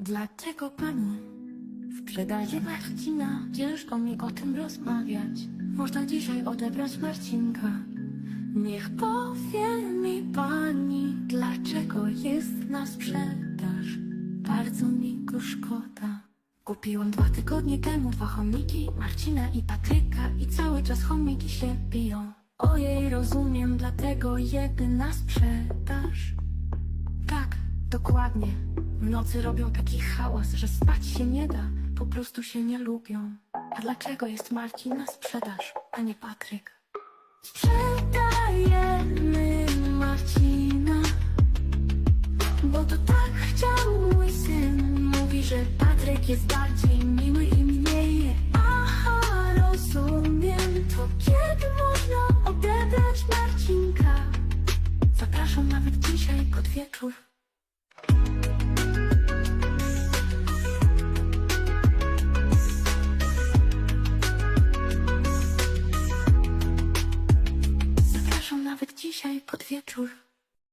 Dlaczego pani sprzedaje Marcina? Ciężko mi o tym rozmawiać. Można dzisiaj odebrać Marcinka. Niech powie mi pani, dlaczego jest na sprzedaż. Bardzo mi go szkoda. Kupiłam dwa tygodnie temu dwa chomiki, Marcina i Patryka i cały czas chomiki się biją. Ojej, rozumiem, dlatego jedy na sprzedaż. Tak, dokładnie. Nocy robią taki hałas, że spać się nie da. Po prostu się nie lubią. A dlaczego jest Marcin na sprzedaż, a nie Patryk? Sprzedajemy Marcina, bo to tak chciał mój syn. Mówi, że Patryk jest bardziej miły i mniej. Aha, rozumiem, to kiedy można odebrać Marcinka? Zapraszam nawet dzisiaj pod wieczór. Dzisiaj pod wieczór.